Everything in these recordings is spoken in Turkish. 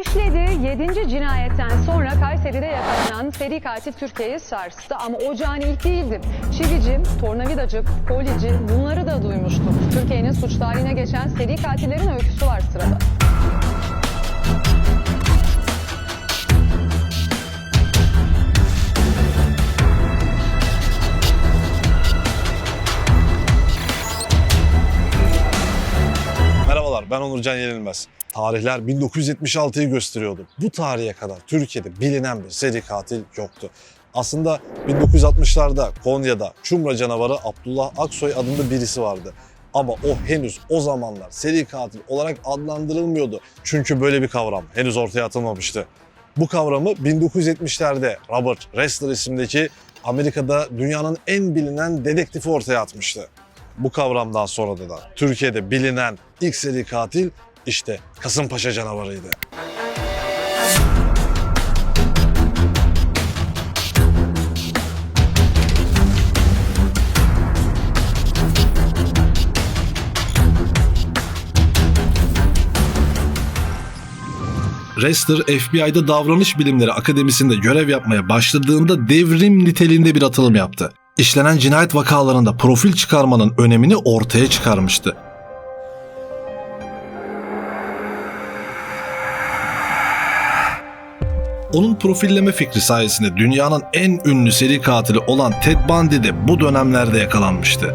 İşlediği 7. cinayetten sonra Kayseri'de yakalanan seri katil Türkiye'yi sarstı ama o ilk değildi. Çivici, tornavidacı, polici bunları da duymuştuk. Türkiye'nin suç tarihine geçen seri katillerin öyküsü var sırada. Merhabalar ben Onurcan Yenilmez. Tarihler 1976'yı gösteriyordu. Bu tarihe kadar Türkiye'de bilinen bir seri katil yoktu. Aslında 1960'larda Konya'da Çumra canavarı Abdullah Aksoy adında birisi vardı. Ama o henüz o zamanlar seri katil olarak adlandırılmıyordu. Çünkü böyle bir kavram henüz ortaya atılmamıştı. Bu kavramı 1970'lerde Robert Ressler isimdeki Amerika'da dünyanın en bilinen dedektifi ortaya atmıştı. Bu kavramdan sonra da, Türkiye'de bilinen ilk seri katil işte Kasımpaşa canavarıydı. Rester FBI'da Davranış Bilimleri Akademisi'nde görev yapmaya başladığında devrim niteliğinde bir atılım yaptı. İşlenen cinayet vakalarında profil çıkarmanın önemini ortaya çıkarmıştı. Onun profilleme fikri sayesinde dünyanın en ünlü seri katili olan Ted Bundy de bu dönemlerde yakalanmıştı.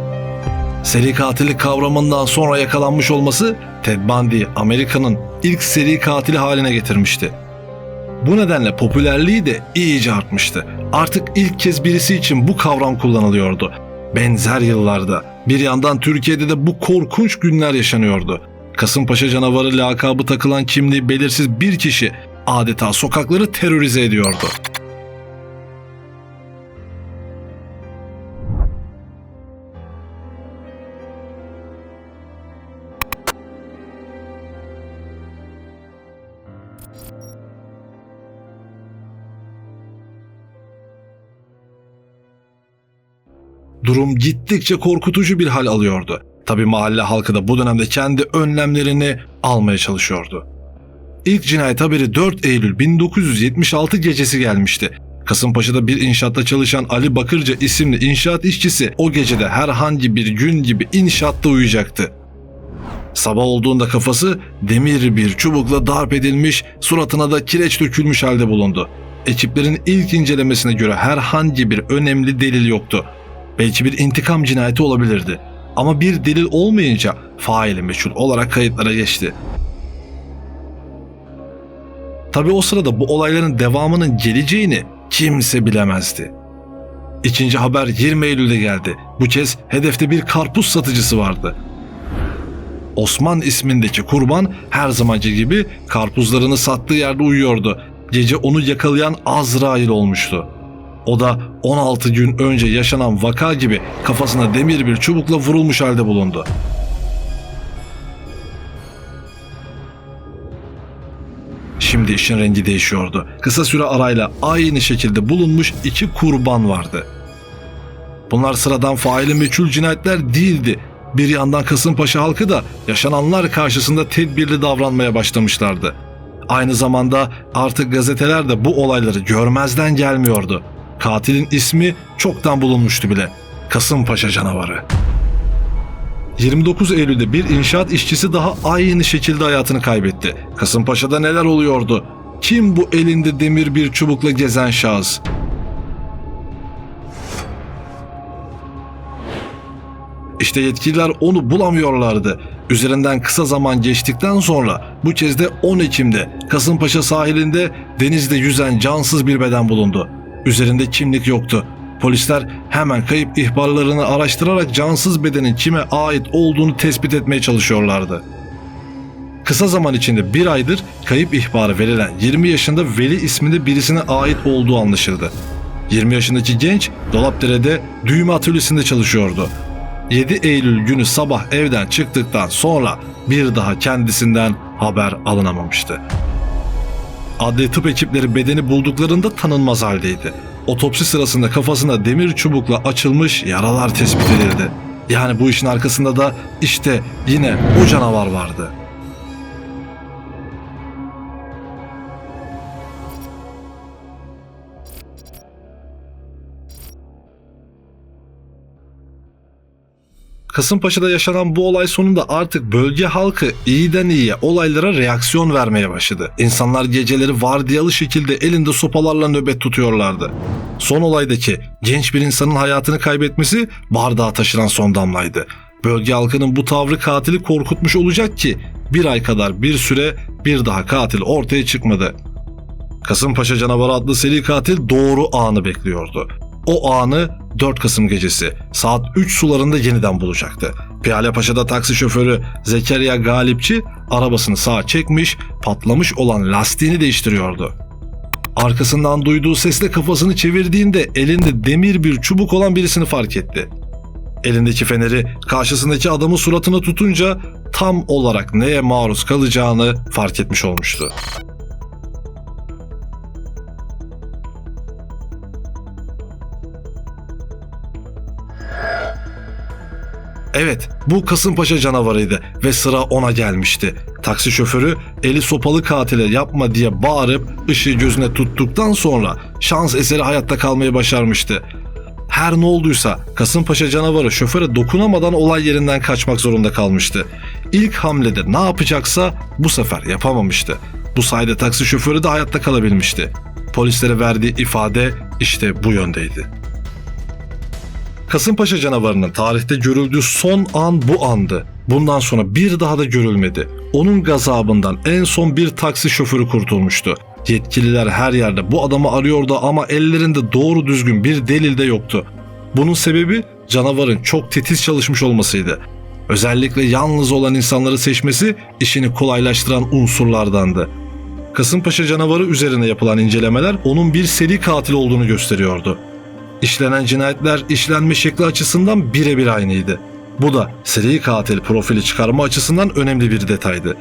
Seri katillik kavramından sonra yakalanmış olması Ted Bundy'yi Amerika'nın ilk seri katili haline getirmişti. Bu nedenle popülerliği de iyice artmıştı. Artık ilk kez birisi için bu kavram kullanılıyordu. Benzer yıllarda bir yandan Türkiye'de de bu korkunç günler yaşanıyordu. Kasımpaşa canavarı lakabı takılan kimliği belirsiz bir kişi adeta sokakları terörize ediyordu. Durum gittikçe korkutucu bir hal alıyordu. Tabi mahalle halkı da bu dönemde kendi önlemlerini almaya çalışıyordu. İlk cinayet haberi 4 Eylül 1976 gecesi gelmişti. Kasımpaşa'da bir inşaatta çalışan Ali Bakırca isimli inşaat işçisi o gecede herhangi bir gün gibi inşaatta uyuyacaktı. Sabah olduğunda kafası demir bir çubukla darp edilmiş, suratına da kireç dökülmüş halde bulundu. Ekiplerin ilk incelemesine göre herhangi bir önemli delil yoktu. Belki bir intikam cinayeti olabilirdi. Ama bir delil olmayınca faili meçhul olarak kayıtlara geçti. Tabi o sırada bu olayların devamının geleceğini kimse bilemezdi. İkinci haber 20 Eylül'de geldi. Bu kez hedefte bir karpuz satıcısı vardı. Osman ismindeki kurban her zamanki gibi karpuzlarını sattığı yerde uyuyordu. Gece onu yakalayan Azrail olmuştu. O da 16 gün önce yaşanan vaka gibi kafasına demir bir çubukla vurulmuş halde bulundu. Şimdi işin rengi değişiyordu. Kısa süre arayla aynı şekilde bulunmuş iki kurban vardı. Bunlar sıradan faili meçhul cinayetler değildi. Bir yandan Kasımpaşa halkı da yaşananlar karşısında tedbirli davranmaya başlamışlardı. Aynı zamanda artık gazeteler de bu olayları görmezden gelmiyordu. Katilin ismi çoktan bulunmuştu bile. Kasımpaşa canavarı. 29 Eylül'de bir inşaat işçisi daha aynı şekilde hayatını kaybetti. Kasımpaşa'da neler oluyordu? Kim bu elinde demir bir çubukla gezen şahıs? İşte yetkililer onu bulamıyorlardı. Üzerinden kısa zaman geçtikten sonra bu kez de 10 Ekim'de Kasımpaşa sahilinde denizde yüzen cansız bir beden bulundu. Üzerinde kimlik yoktu. Polisler hemen kayıp ihbarlarını araştırarak cansız bedenin kime ait olduğunu tespit etmeye çalışıyorlardı. Kısa zaman içinde bir aydır kayıp ihbarı verilen 20 yaşında Veli isminde birisine ait olduğu anlaşıldı. 20 yaşındaki genç Dolapdere'de düğme atölyesinde çalışıyordu. 7 Eylül günü sabah evden çıktıktan sonra bir daha kendisinden haber alınamamıştı. Adli tıp ekipleri bedeni bulduklarında tanınmaz haldeydi. Otopsi sırasında kafasına demir çubukla açılmış yaralar tespit edildi. Yani bu işin arkasında da işte yine o canavar vardı. Kasımpaşa'da yaşanan bu olay sonunda artık bölge halkı iyiden iyiye olaylara reaksiyon vermeye başladı. İnsanlar geceleri vardiyalı şekilde elinde sopalarla nöbet tutuyorlardı. Son olaydaki genç bir insanın hayatını kaybetmesi bardağa taşıran son damlaydı. Bölge halkının bu tavrı katili korkutmuş olacak ki bir ay kadar bir süre bir daha katil ortaya çıkmadı. Kasımpaşa Canavarı adlı seri katil doğru anı bekliyordu. O anı 4 Kasım gecesi saat 3 sularında yeniden bulacaktı. Piyale Paşa'da taksi şoförü Zekeriya Galipçi arabasını sağa çekmiş, patlamış olan lastiğini değiştiriyordu. Arkasından duyduğu sesle kafasını çevirdiğinde elinde demir bir çubuk olan birisini fark etti. Elindeki feneri karşısındaki adamın suratına tutunca tam olarak neye maruz kalacağını fark etmiş olmuştu. Evet, bu Kasımpaşa canavarıydı ve sıra ona gelmişti. Taksi şoförü eli sopalı katile yapma diye bağırıp ışığı gözüne tuttuktan sonra şans eseri hayatta kalmayı başarmıştı. Her ne olduysa Kasımpaşa canavarı şoföre dokunamadan olay yerinden kaçmak zorunda kalmıştı. İlk hamlede ne yapacaksa bu sefer yapamamıştı. Bu sayede taksi şoförü de hayatta kalabilmişti. Polislere verdiği ifade işte bu yöndeydi. Kasımpaşa canavarının tarihte görüldüğü son an bu andı. Bundan sonra bir daha da görülmedi. Onun gazabından en son bir taksi şoförü kurtulmuştu. Yetkililer her yerde bu adamı arıyordu ama ellerinde doğru düzgün bir delil de yoktu. Bunun sebebi canavarın çok titiz çalışmış olmasıydı. Özellikle yalnız olan insanları seçmesi işini kolaylaştıran unsurlardandı. Kasımpaşa canavarı üzerine yapılan incelemeler onun bir seri katil olduğunu gösteriyordu. İşlenen cinayetler işlenme şekli açısından birebir aynıydı. Bu da seri katil profili çıkarma açısından önemli bir detaydı.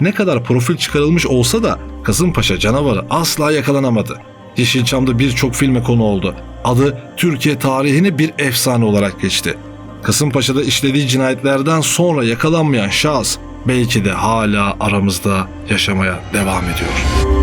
Ne kadar profil çıkarılmış olsa da Kasımpaşa canavarı asla yakalanamadı. Yeşilçam'da birçok filme konu oldu. Adı Türkiye tarihine bir efsane olarak geçti. Kasımpaşa'da işlediği cinayetlerden sonra yakalanmayan şahıs belki de hala aramızda yaşamaya devam ediyor.